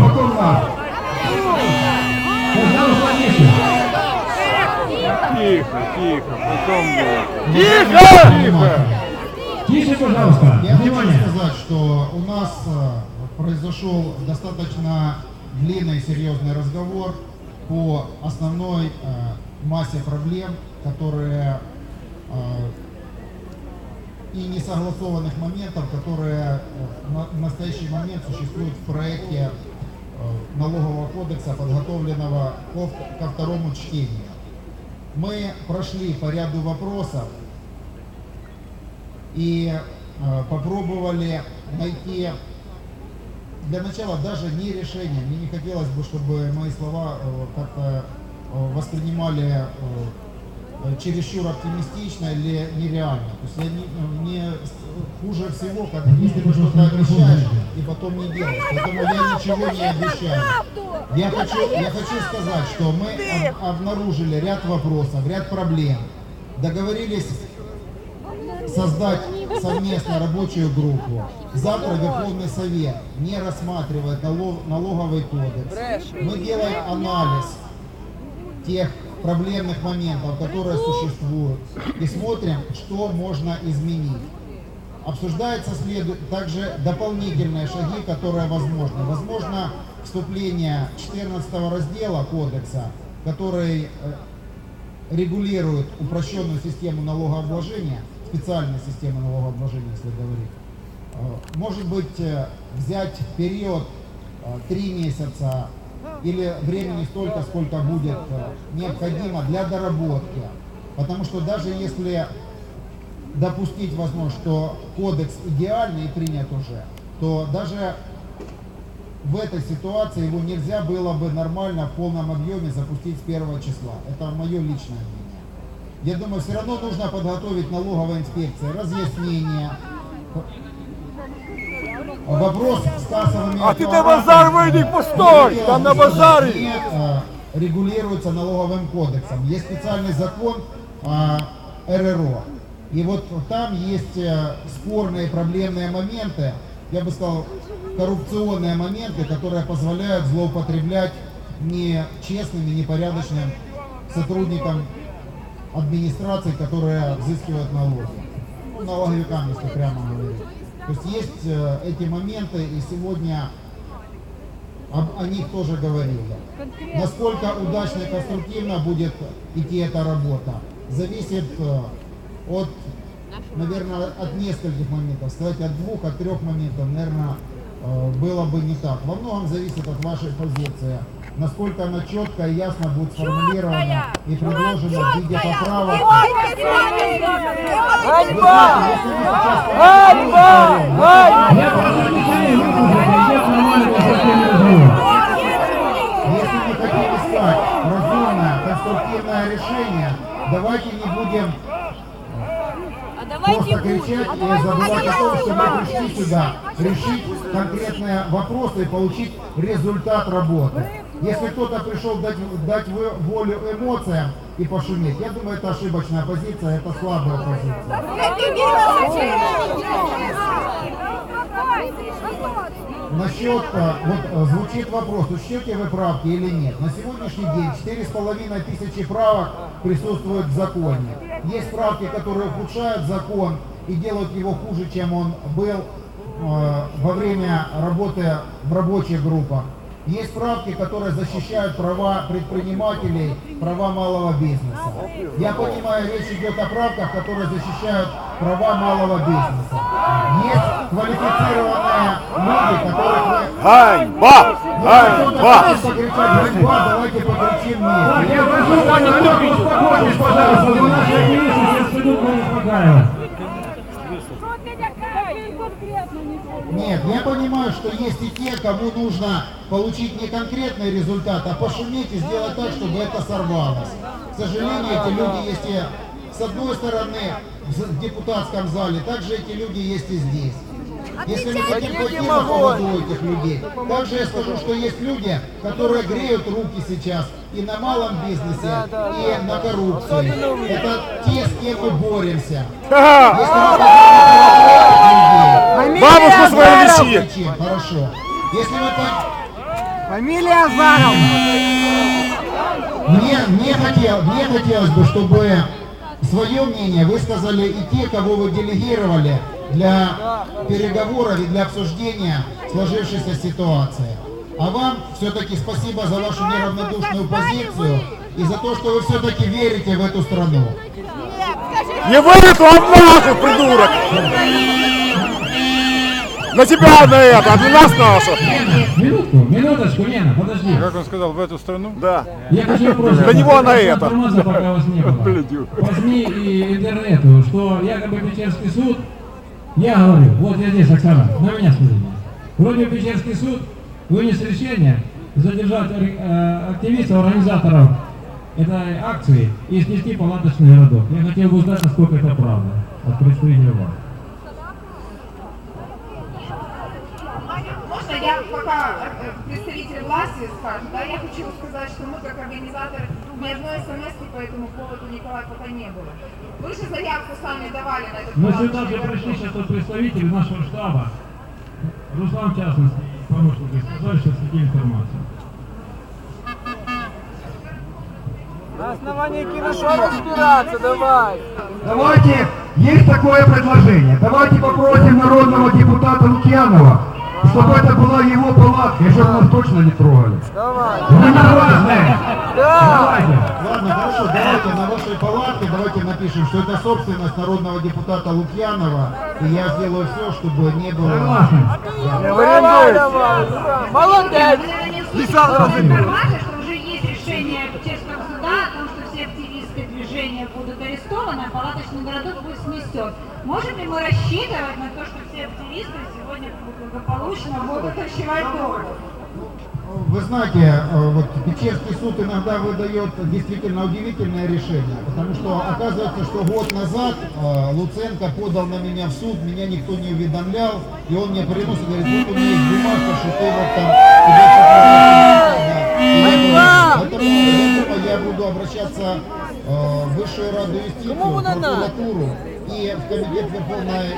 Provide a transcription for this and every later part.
потом нас. Тихо, тихо, потом. Тихо! Тихо! Тише, пожалуйста. Я хочу сказать, что у нас э, произошел достаточно длинный и серьезный разговор по основной э, массе проблем, которые э, и несогласованных моментов, которые э, на- в настоящий момент существуют в проекте налогового кодекса, подготовленного ко, второму чтению. Мы прошли по ряду вопросов, и э, попробовали найти для начала даже не решение. Мне не хотелось бы, чтобы мои слова э, как-то э, воспринимали э, э, чересчур оптимистично или нереально. То есть я не, не хуже всего, как если ты что-то обещаешь и потом не делаешь. Поэтому я ничего не обещаю. Я хочу, я хочу сказать, что мы об- обнаружили ряд вопросов, ряд проблем, договорились создать совместно рабочую группу. Завтра Верховный Совет не рассматривает налог- налоговый кодекс. Мы делаем анализ тех проблемных моментов, которые существуют, и смотрим, что можно изменить. Обсуждается следует также дополнительные шаги, которые возможны. Возможно, вступление 14 раздела кодекса, который э, регулирует упрощенную систему налогообложения, специальную систему налогообложения, если говорить, э, может быть, э, взять период э, три месяца или времени столько, сколько будет необходимо для доработки. Потому что даже если допустить возможно, что кодекс идеальный и принят уже, то даже в этой ситуации его нельзя было бы нормально в полном объеме запустить с первого числа. Это мое личное мнение. Я думаю, все равно нужно подготовить налоговой инспекции разъяснения. Вопрос с кассовыми А ты на базар выйди, постой! Там на что базаре! э, регулируется налоговым кодексом. Есть специальный закон э, РРО. И вот там есть э, спорные проблемные моменты, я бы сказал, коррупционные моменты, которые позволяют злоупотреблять нечестным и непорядочным сотрудникам администрации, которые взыскивают налоги. Ну, налоговикам, если прямо говорить. То есть есть э, эти моменты, и сегодня об- о них тоже говорили. Насколько удачно и конструктивно будет идти эта работа, зависит э, от, наверное, от нескольких моментов. Сказать от двух, от трех моментов, наверное, э, было бы не так. Во многом зависит от вашей позиции. Насколько она четко и ясно будет сформулирована и предложена в виде поправок. Ганьба! Ганьба! Ганьба! Если мы хотим искать разумное, конструктивное решение, давайте не будем просто кричать и забывать о том, что мы пришли сюда решить конкретные вопросы и получить результат работы. Если кто-то пришел дать, дать волю эмоциям и пошуметь, я думаю, это ошибочная позиция, это слабая позиция. Насчет, э, вот э, звучит вопрос, учтете вы правки или нет. На сегодняшний день 4,5 тысячи правок присутствуют в законе. Есть правки, которые ухудшают закон и делают его хуже, чем он был э, во время работы в рабочих группах. Есть правки, которые защищают права предпринимателей, права малого бизнеса. Я понимаю, речь идет о правках, которые защищают права малого бизнеса. Есть квалифицированные люди, которых вы Ганьба! Ганьба! Давайте покричим вместе. Я прошу успокойтесь, пожалуйста, вы наши сейчас придут вам успокаивать. Нет, я понимаю, что есть и те, кому нужно получить не конкретный результат, а пошуметь и сделать так, чтобы это сорвалось. К сожалению, эти люди есть и с одной стороны в депутатском зале, также эти люди есть и здесь. Если мы хотим Поднимите пойти на огонь! поводу у этих людей, также я скажу, что есть люди, которые греют руки сейчас и на малом бизнесе, и на коррупции. Это те, с кем мы боремся. Ага! Если мы хотим людей, Молчи. причин. Хорошо. Если вы так Фамилия Азаров. Мне, мне, хотел, мне хотелось бы, чтобы свое мнение высказали и те, кого вы делегировали для переговоров и для обсуждения сложившейся ситуации. А вам все-таки спасибо за вашу неравнодушную позицию и за то, что вы все-таки верите в эту страну. Не в эту, а в нашу, придурок. На тебя на это, а на нас нашу. Минутку, минуточку, Лена, подожди. Как он сказал, в эту страну? Да. Я хочу просто... До него на это. Не СМИ и интернету, что якобы Печерский суд... Я говорю, вот я здесь, Оксана, на меня смотрите. Вроде Печерский суд вынес решение задержать э, активистов, организаторов этой акции и снести палаточный городок. Я хотел бы узнать, насколько это правда от представителя власти. Можно я пока э, представитель власти скажет, да, я хочу сказать, что мы как организаторы ни одной смс по этому поводу Николай пока не было. Вы же заявку сами давали на этот Мы сюда же пришли сейчас от представителей нашего штаба, Руслан в частности, и помощники, сказали, что следили информацию. На основании киношоу разбираться, давай. Давайте, есть такое предложение. Давайте попросим народного депутата Лукьянова, чтобы это была его палатка, и чтобы нас точно не трогали. Давай. Не разные. Давайте. Ладно, хорошо, давайте на вашей палатке давайте напишем, что это собственность народного депутата Лукьянова, и я сделаю все, чтобы не было... Согласны? Давай, давай. Молодец. информация, что будут арестованы, а палаточный городок будет снесен. Можем ли мы рассчитывать на то, что все активисты сегодня благополучно будут ночевать дома? Вы знаете, э, вот Печерский суд иногда выдает действительно удивительное решение, потому что оказывается, что год назад э, Луценко подал на меня в суд, меня никто не уведомлял, и он мне приносит, говорит, вот у меня есть бумажка, что ты вот там... тебя. И поэтому я буду обращаться в Высшую Раду юстиции, прокуратуру и в Комитет Верховной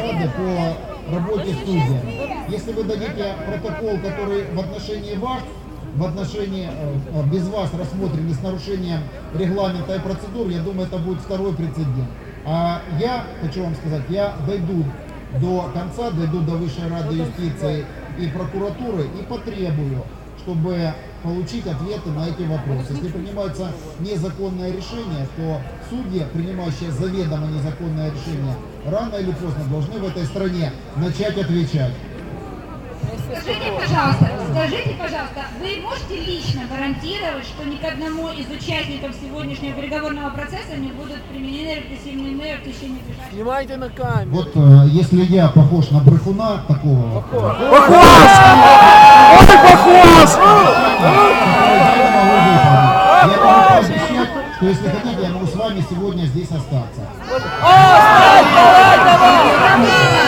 Рады по работе судьями. Если вы дадите протокол, который в отношении вас, в отношении э, без вас рассмотрен с нарушением регламента и процедур, я думаю, это будет второй прецедент. А я, хочу вам сказать, я дойду до конца, дойду до Высшей Рады юстиции и прокуратуры и потребую, чтобы получить ответы на эти вопросы. Если принимается незаконное решение, то судьи, принимающие заведомо незаконное решение, рано или поздно должны в этой стране начать отвечать. Скажите, пожалуйста, скажите, пожалуйста, вы можете лично гарантировать, что ни к одному из участников сегодняшнего переговорного процесса не будут применены репрессивные меры в течение ближайших Снимайте на камеру. Вот э, если я похож на брехуна такого, Похож! который Ой, похож! я могу пообещать, что если хотите, я могу с вами сегодня здесь остаться. Уважаемые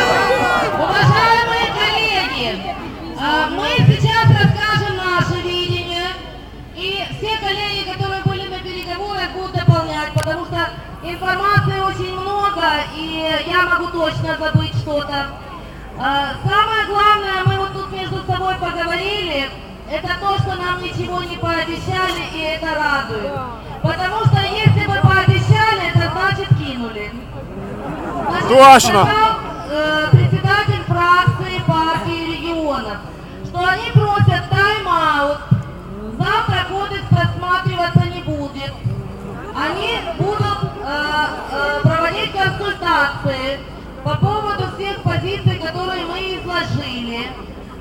я могу точно забыть что-то. А, Самое главное, мы вот тут между собой поговорили, это то, что нам ничего не пообещали, и это радует. Потому что если бы пообещали, это значит кинули. Значит, Точно. сказал, э, председатель фракции партии регионов, что они просят тайм-аут. Завтра кодекс рассматриваться не будет. Они будут консультации по поводу всех позиций, которые мы изложили.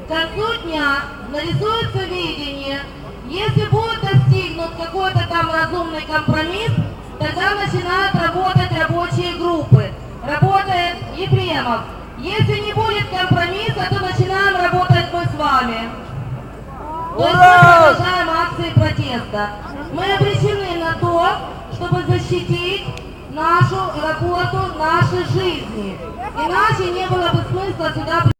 К концу дня нарисуется видение. Если будет достигнут какой-то там разумный компромисс, тогда начинают работать рабочие группы. Работает Ефремов. Если не будет компромисса, то начинаем работать мы с вами. То есть мы продолжаем акции протеста. Мы обречены на то, чтобы защитить нашу работу, наши жизни. Иначе не было бы смысла сюда